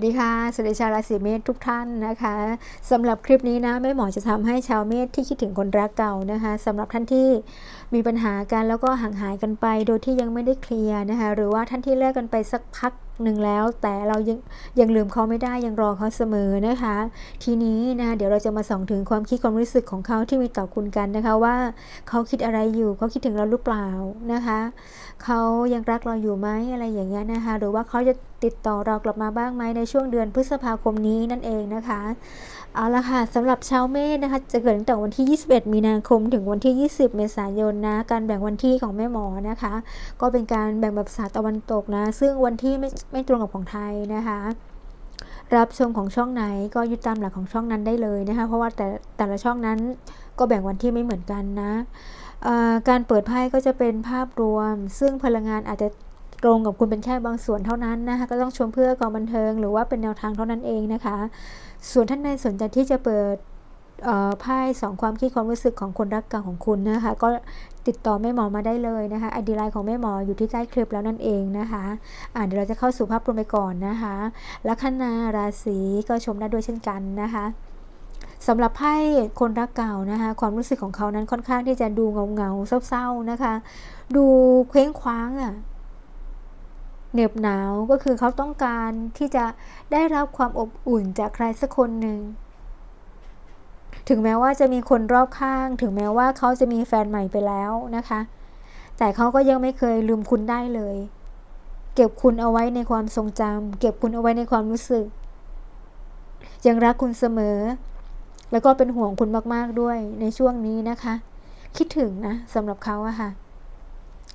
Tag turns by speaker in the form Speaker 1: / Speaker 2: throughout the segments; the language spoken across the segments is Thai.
Speaker 1: สวัสดีค่ะสวัสดีชาวราศีเมษทุกท่านนะคะสำหรับคลิปนี้นะแม่หมอจะทำให้ชาวเมษที่คิดถึงคนรักเก่านะคะสำหรับท่านที่มีปัญหากันแล้วก็ห่างหายกันไป โดยที่ยังไม่ได้เคลียร์นะคะ หรือว่าท่านที่เลิกกันไปสักพัก หนึ่งแล้ว แต่เรายังยังลืมเขาไม่ได้ยังรอเขาเสมอนะคะ ทีนี้นะเดี๋ยวเราจะมาส่องถึงความคิดความรู้สึกของเขาที่มีต่อคุณกันนะคะว่าเขาคิดอะไรอยู่เขาคิดถึงเราหรือเปล่านะคะเขายังรักเราอยู่ไหมอะไรอย่างเงี้ยนะคะ หรือว่าเขาจะติดต่อเรากลับมาบ้างไหมในช่วงเดือนพฤษภาคมนี้นั่นเองนะคะเอาละค่ะสำหรับชาวเมษนะคะ จะเกิดตั้งแต่วันที่ 21 มีนาคม ถึงวันที่ 20 เมษายนนะ การแบ่งวันที่ของแม่หมอนะคะ ก็เป็นการแบ่งแบบศาสตร์ตะวันตกนะ ซึ่งวันที่ไม่ไม่ตรงกับของไทยนะคะรับชมของช่องไหนก็ยึดตามหลักของช่องนั้นได้เลยนะคะ เพราะว่าแต่แต่ละช่องนั้นก็แบ่งวันที่ไม่เหมือนกันนะการเปิดไพ่ก็จะเป็นภาพรวม ซึ่งพลังงานอาจจะตรงกับคุณเป็นแค่บางส่วนเท่านั้นนะคะ ก็ต้องชมเพื่อกองบันเทิง หรือว่าเป็นแนวทางเท่านั้นเองนะคะ ส่วนท่านใดสนใจที่จะเปิดไพ่สองความคิดความรู้สึกของคนรักเก่าของคุณนะคะ ก็ ติดต่อแม่หมอมาได้เลยนะคะไอดีไลน์ของแม่หมออยู่ที่ใต้คลิปแล้วนั่นเองนะคะอ่าเดี๋ยวเราจะเข้าสู่ภาพรวมไปก่อนนะคะลัคนาราศีก็ชมได้ด้วยเช่นกันนะคะสำหรับไพ่คนรักเก่านะคะความรู้สึกของเขานั้นค่อนข้างที่จะดูเงาเงาเศร้าๆนะคะ ดูเคว้งคว้างอะ่ะเหน็บหนาวก็คือเขาต้องการที่จะได้รับความอบอุ่นจากใครสักคนหนึ่ง ถึงแม้ว่าจะมีคนรอบข้าง ถึงแม้ว่าเขาจะมีแฟนใหม่ไปแล้วนะคะ แต่เขาก็ยังไม่เคยลืมคุณได้เลย เก็บคุณเอาไว้ในความทรงจำเก็บคุณเอาไว้ในความรู้สึก ยังรักคุณเสมอ แล้วก็เป็นห่วงคุณมากๆด้วยในช่วงนี้นะคะ คิดถึงนะสำหรับเขาอะค่ะ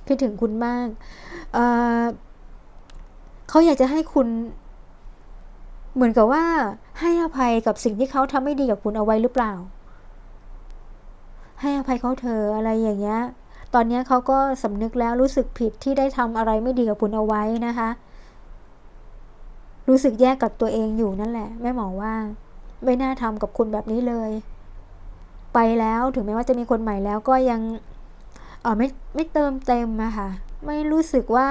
Speaker 1: คิดถึงคุณมากเเขาอยากจะให้คุณ เหมือนกับว่าให้อภัยกับสิ่งที่เขาทำไม่ดีกับคุณเอาไว้หรือเปล่า ให้อภัยเขาเธออะไรอย่างเงี้ย ตอนนี้เขาก็สำนึกแล้วรู้สึกผิดที่ได้ทำอะไรไม่ดีกับคุณเอาไว้นะคะ รู้สึกแย่กับตัวเองอยู่นั่นแหละแม่หมอว่า ไม่น่าทำกับคุณแบบนี้เลย ไปแล้วถึงแม้ว่าจะมีคนใหม่แล้วก็ยังเออไม่ไม่เติมเต็มอะค่ะ ไม่รู้สึกว่า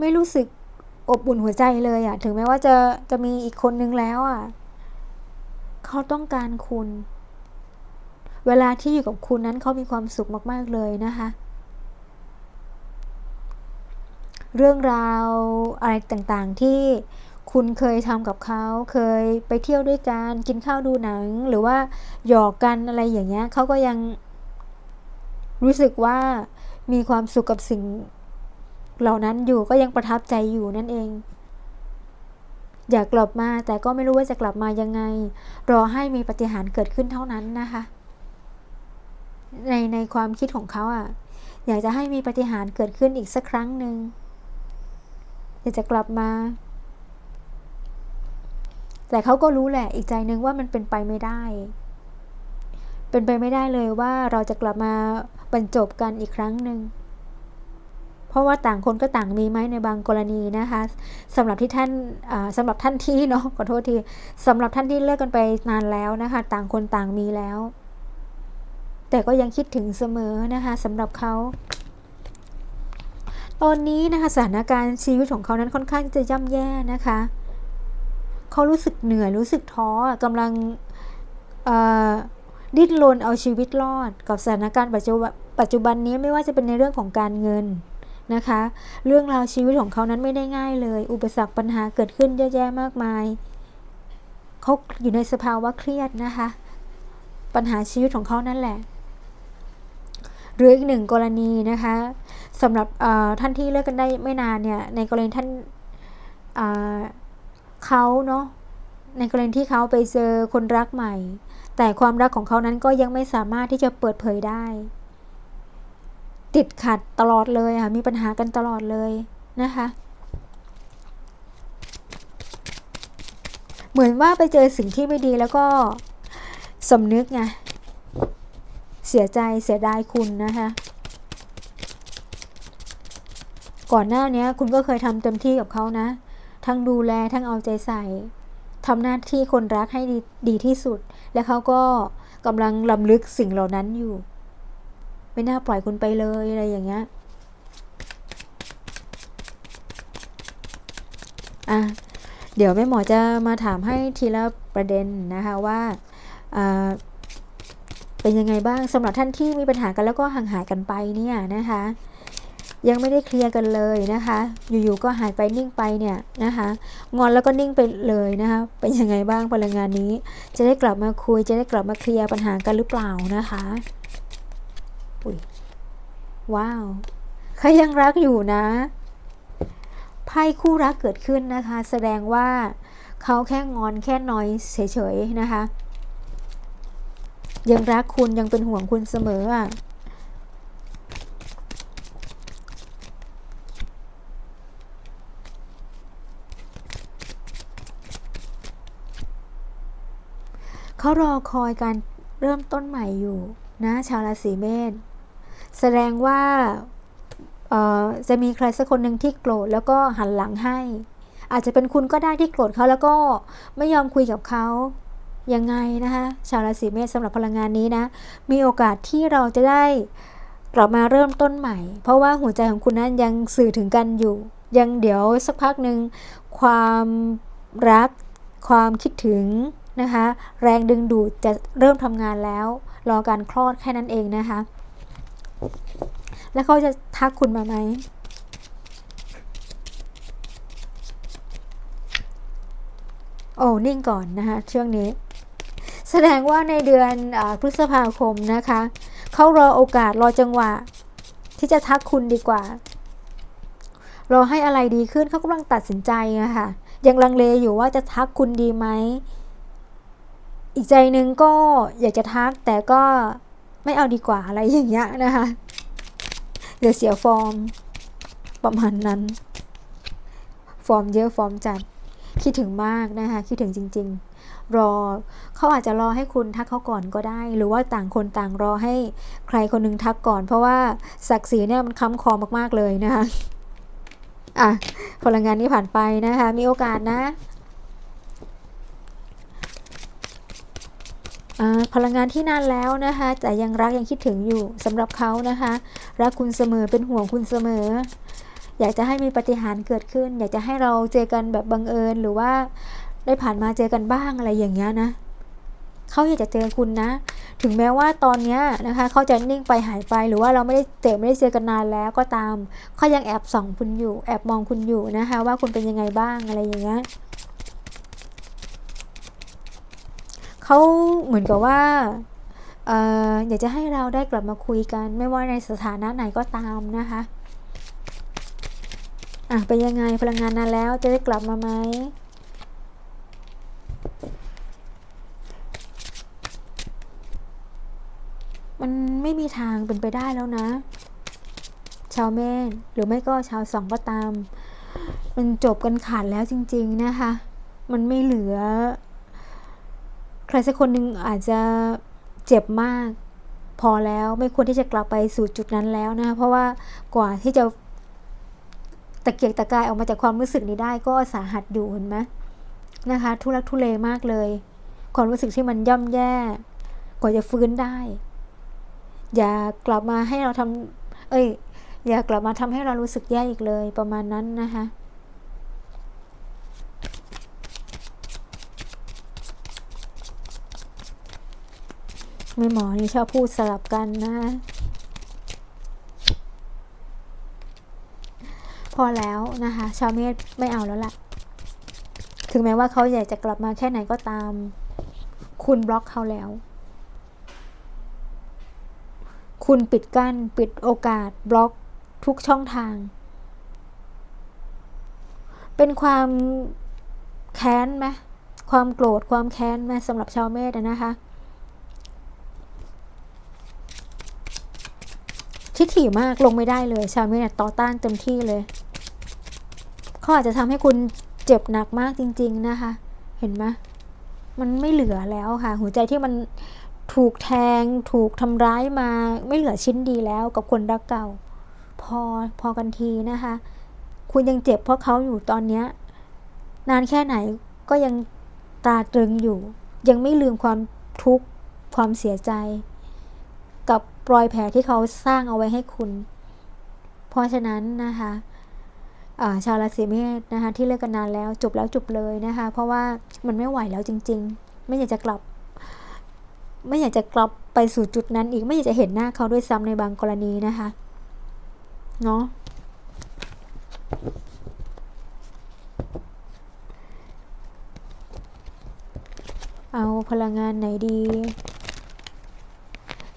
Speaker 1: ไม่รู้สึก อบอุ่นหัวใจเลยอะถึงแม้ว่าจะจะมีอีกคนนึงแล้วอะ เขาต้องการคุณ เวลาที่อยู่กับคุณนั้นเขามีความสุขมาก ๆเลยนะคะ เรื่องราวอะไรต่างๆที่คุณเคยทำกับเขา เคยไปเที่ยวด้วยกัน กินข้าวดูหนัง หรือว่าหยอกกันอะไรอย่างเงี้ยเขาก็ยังรู้สึกว่ามีความสุขกับสิ่ง เหล่านั้นอยู่ก็ยังประทับใจอยู่นั่นเอง อยากกลับมาแต่ก็ไม่รู้ว่าจะกลับมายังไง รอให้มีปฏิหารเกิดขึ้นเท่านั้นนะคะ ในในความคิดของเขาอะ่ะ อยากจะให้มีปฏิหารเกิดขึ้นอีกสักครั้งหนึ่งอยากจะกลับมา แต่เขาก็รู้แหละอีกใจนึงว่ามันเป็นไปไม่ได้ เป็นไปไม่ได้เลยว่าเราจะกลับมาบรรจบกันอีกครั้งหนึ่ง เพราะว่าต่างคนก็ต่างมีไหมในบางกรณีนะคะสำหรับที่ท่านสำหรับท่านที่เนาะขอโทษทีสำหรับท่านที่เลิกกันไปนานแล้วนะคะ ต่างคนต่างมีแล้ว แต่ก็ยังคิดถึงเสมอนะคะสำหรับเขาตอนนี้นะคะสถานการณ์ชีวิตของเขานั้นค่อนข้างจะย่ำแย่นะคะเขารู้สึกเหนื่อยรู้สึกท้อกำลังดิ้นรนเอาชีวิตรอด กับสถานการณ์ปัจจุบันปัจจุบันนี้ไม่ว่าจะเป็นในเรื่องของการเงิน นะคะ เรื่องราวชีวิตของเขานั้นไม่ได้ง่ายเลย อุปสรรคปัญหาเกิดขึ้นเยอะแยะมากมาย เขาอยู่ในสภาวะเครียดนะคะ ปัญหาชีวิตของเขานั่นแหละหรืออีกหนึ่งกรณีนะคะสำหรับท่านที่เลิกกันได้ไม่นานเนี่ยในกรณีท่านเขาเนาะในกรณีที่เขาไปเจอคนรักใหม่ แต่ความรักของเขานั้นก็ยังไม่สามารถที่จะเปิดเผยได้ ติดขัดตลอดเลยค่ะมีปัญหากันตลอดเลยนะคะเหมือนว่าไปเจอสิ่งที่ไม่ดีแล้วก็สำนึกไงเสียใจเสียดายคุณนะคะ ก่อนหน้านี้คุณก็เคยทำเต็มที่กับเขานะ ทั้งดูแลทั้งเอาใจใส่ทำหน้าที่คนรักให้ดีดที่สุด และเขาก็กำลังลำลึกสิ่งเหล่านั้นอยู่ ไม่น่าปล่อยคุณไปเลยอะไรอย่างเงี้ยอะเดี๋ยวแม่หมอจะมาถามให้ทีละประเด็นนะคะว่าเป็นยังไงบ้างสำหรับท่านที่มีปัญหากันแล้วก็ห่างหายกันไปเนี่ยนะคะ ยังไม่ได้เคลียร์กันเลยนะคะ อยู่ๆก็หายไปนิ่งไปเนี่ยนะคะงอนแล้วก็นิ่งไปเลยนะคะเป็นยังไงบ้างพลังงานนี้ จะได้กลับมาคุยจะได้กลับมาเคลียร์ปัญหากันหรือเปล่านะคะ อุ้ยว้าวเขายังรักอยู่นะ ไพ่คู่รักเกิดขึ้นนะคะ แสดงว่าเขาแค่งอนแค่น้อยเฉยๆนะคะ ยังรักคุณยังเป็นห่วงคุณเสมออะเขารอคอยการเริ่มต้นใหม่อยู่นะ ชาวราศีเมษ แสดงว่าจะมีใครสักคนหนึ่งที่โกรธแล้วก็หันหลังให้ อาจจะเป็นคุณก็ได้ที่โกรธเขาแล้วก็ไม่ยอมคุยกับเขายังไงนะคะชาวราศีเมษสำหรับพลังงานนี้นะ มีโอกาสที่เราจะได้กลับมาเริ่มต้นใหม่ เพราะว่าหัวใจของคุณนั้นยังสื่อถึงกันอยู่ ยังเดี๋ยวสักพักหนึ่งความรัก ความคิดถึงนะคะ แรงดึงดูดจะเริ่มทำงานแล้ว รอการคลอดแค่นั้นเองนะคะ แล้วเขาจะทักคุณมาไหม โอ้นิ่งก่อนนะคะช่วงนี้ แสดงว่าในเดือนอพฤษภาคมนะคะเขารอโอกาสรอจังหวะ ที่จะทักคุณดีกว่า รอให้อะไรดีขึ้นเขากำลังตัดสินใจอะค่ะ ยังลังเลอยู่ว่าจะทักคุณดีไหมอีกใจหนึ่งก็อยากจะทักแต่ก็ ไม่เอาดีกว่าอะไรอย่างเงี้ยนะคะเดี๋ยวเสียฟอร์ม ประมาณนั้น ฟอร์มเยอะฟอร์มจัดคิดถึงมากนะคะคิดถึงจริง ๆ รอเขาอาจจะรอให้คุณทักเขาก่อนก็ได้ หรือว่าต่างคนต่างรอให้ใครคนหนึงทักก่อน เพราะว่าศักดิ์ศรีเนี่ยมันค้ำคอมากๆเลยนะคะอะพลังงานนี้ผ่านไปนะคะ มีโอกาสนะอ่า พลังงานที่นานแล้วนะคะแต่ยังรักยังคิดถึงอยู่สำหรับเขานะคะรักคุณเสมอเป็นห่วงคุณเสมอ อยากจะให้มีปฏิหารเกิดขึ้น อยากจะให้เราเจอกันแบบบังเอิญหรือว่าได้ผ่านมาเจอกันบ้างอะไรอย่างเงี้ยนะเขาอยากจะเจอคุณนะ ถึงแม้ว่าตอนเนี้ยนะคะเขาจะนิ่งไปหายไปหรือว่าเราไม่ได้เจอไม่ได้เจอกันนานแล้วก็ตามเขายังแอบส่องคุณอยู่ แอบมองคุณอยู่นะคะ ว่าคุณเป็นยังไงบ้างอะไรอย่างเงี้ย เขาเหมือนกับว่าเอออยากจะให้เราได้กลับมาคุยกัน ไม่ว่าในสถานะไหนก็ตามนะคะอะเป็นยังไงพลังงานนานแล้วจะได้กลับมาไหมมันไม่มีทางเป็นไปได้แล้วนะ ชาวเมนหรือไม่ก็ชาวสองก็ตาม มันจบกันขาดแล้วจริง ๆ นะคะ มันไม่เหลือ ใครสักคนหนึ่งอาจจะเจ็บมาก พอแล้วไม่ควรที่จะกลับไปสู่จุดนั้นแล้วนะ เพราะว่ากว่าที่จะตะเกียกตะกายออกมาจากความรู้สึกนี้ได้ก็สาหัสอยู่เห็นไหมนะคะ ทุลักทุเลมากเลย ความรู้สึกที่มันย่ำแย่ กว่าจะฟื้นได้ อย่ากลับมาให้เราทำเอ้ย อย่ากลับมาทำให้เรารู้สึกแย่อีกเลยประมาณนั้นนะคะ ไม่หมอนี่ชอบพูดสลับกันนะ พอแล้วนะคะ ชาวเมธไม่เอาแล้วล่ะ ถึงแม้ว่าเขาอยากจะกลับมาแค่ไหนก็ตาม คุณบล็อกเขาแล้ว คุณปิดกั้น ปิดโอกาส บล็อกทุกช่องทาง เป็นความแค้นไหมความโกรธความแค้นไหมสำหรับชาวเมธนะคะ ทิฐิมากลงไม่ได้เลย ชาวเมธต่อต้านเต็มที่เลยเขาอาจจะทำให้คุณเจ็บหนักมากจริง ๆนะคะ เห็นไหมมันไม่เหลือแล้วค่ะ หัวใจที่มันถูกแทง ถูกทำร้ายมา ไม่เหลือชิ้นดีแล้วกับคนรักเก่า พอพอกันทีนะคะ คุณยังเจ็บเพราะเขาอยู่ตอนเนี้ยนานแค่ไหนก็ยังตราตรึงอยู่ ยังไม่ลืมความทุกข์ความเสียใจ กับรอยแผลที่เขาสร้างเอาไว้ให้คุณ เพราะฉะนั้นนะคะาชาวราศีเมษนะคะที่เลิกกันนานแล้วจบแล้วจบเลยนะคะ เพราะว่ามันไม่ไหวแล้วจริง ๆ ไม่อยากจะกลับ ไม่อยากจะกลับไปสู่จุดนั้นอีกไม่อยากจะเห็นหน้าเขาด้วยซ้ำในบางกรณีนะคะเนาะเอาพลังงานไหนดี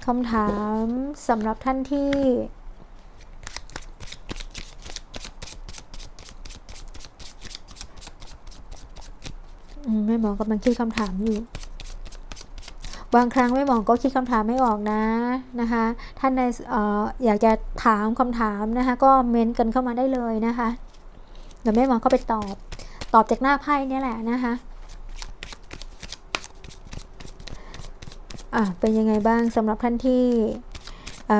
Speaker 1: คำถามสำหรับท่านที่ แม่หมอกำลังคิดคำถามอยู่บางครั้งแม่หมอก็คิดคำถามไม่ออกนะนะคะท่านในอออยากจะถามคำถามนะคะก็เม้นกันเข้ามาได้เลยนะคะเดี๋ยวแม่หมอก็ไปตอบตอบจากหน้าไพ่เนี่ยแหละนะคะ อะเป็นยังไงบ้างสำหรับท่านที่อ่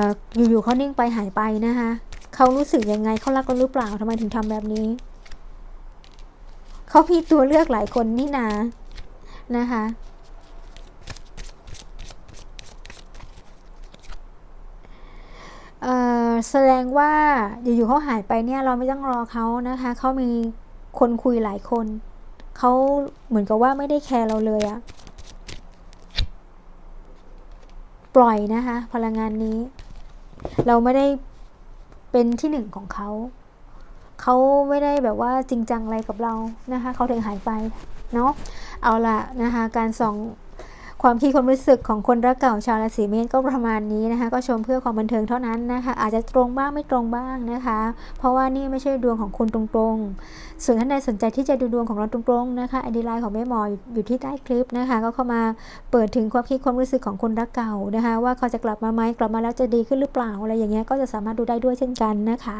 Speaker 1: อยู่ๆเขานิ่งไปหายไปนะคะเขารู้สึกยังไงเขารักเราหรือเปล่าทำไมถึงทำแบบนี้เขามีตัวเลือกหลายคนนี่นานะคะแสดงว่าอยู่ๆเขาหายไปเนี่ยเราไม่ต้องรอเขานะคะเขามีคนคุยหลายคนเขาเหมือนกับว่าไม่ได้แคร์เราเลยอะ ปล่อยนะคะ พลังงานนี้ เราไม่ได้เป็นที่หนึ่งของเขา เขาไม่ได้แบบว่าจริงจังอะไรกับเรานะคะ เขาถึงหายไปเนาะเอาละนะคะ การส่อง ความคิดความรู้สึกของคนรักเก่าชาวราศีเมษก็ประมาณนี้นะคะ ก็ชมเพื่อความบันเทิงเท่านั้นนะคะ อาจจะตรงบ้างไม่ตรงบ้างนะคะ เพราะว่านี่ไม่ใช่ดวงของคุณตรงๆ ส่วนท่านใดสนใจที่จะดูดวงของเราตรงๆนะคะไอดีไลน์ของแม่หมออยู่ที่ใต้คลิปนะคะ ก็เข้ามาเปิดถึงความคิดความรู้สึกของคนรักเก่านะคะ ว่าเขาจะกลับมาไหมกลับมาแล้วจะดีขึ้นหรือเปล่าอะไรอย่างเงี้ยก็จะสามารถดูได้ด้วยเช่นกันนะคะ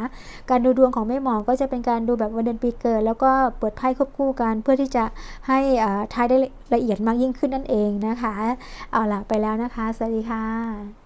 Speaker 1: การดูดวงของแม่หมอก็จะเป็นการดูแบบวันเดือนปีเกิด แล้วก็เปิดไพ่ควบคู่กันเพื่อที่จะให้อ่าทายได้ละเอียดมากยิ่งขึ้นนั่นเองนะคะนะคะ เอาล่ะไปแล้วนะคะ สวัสดีค่ะ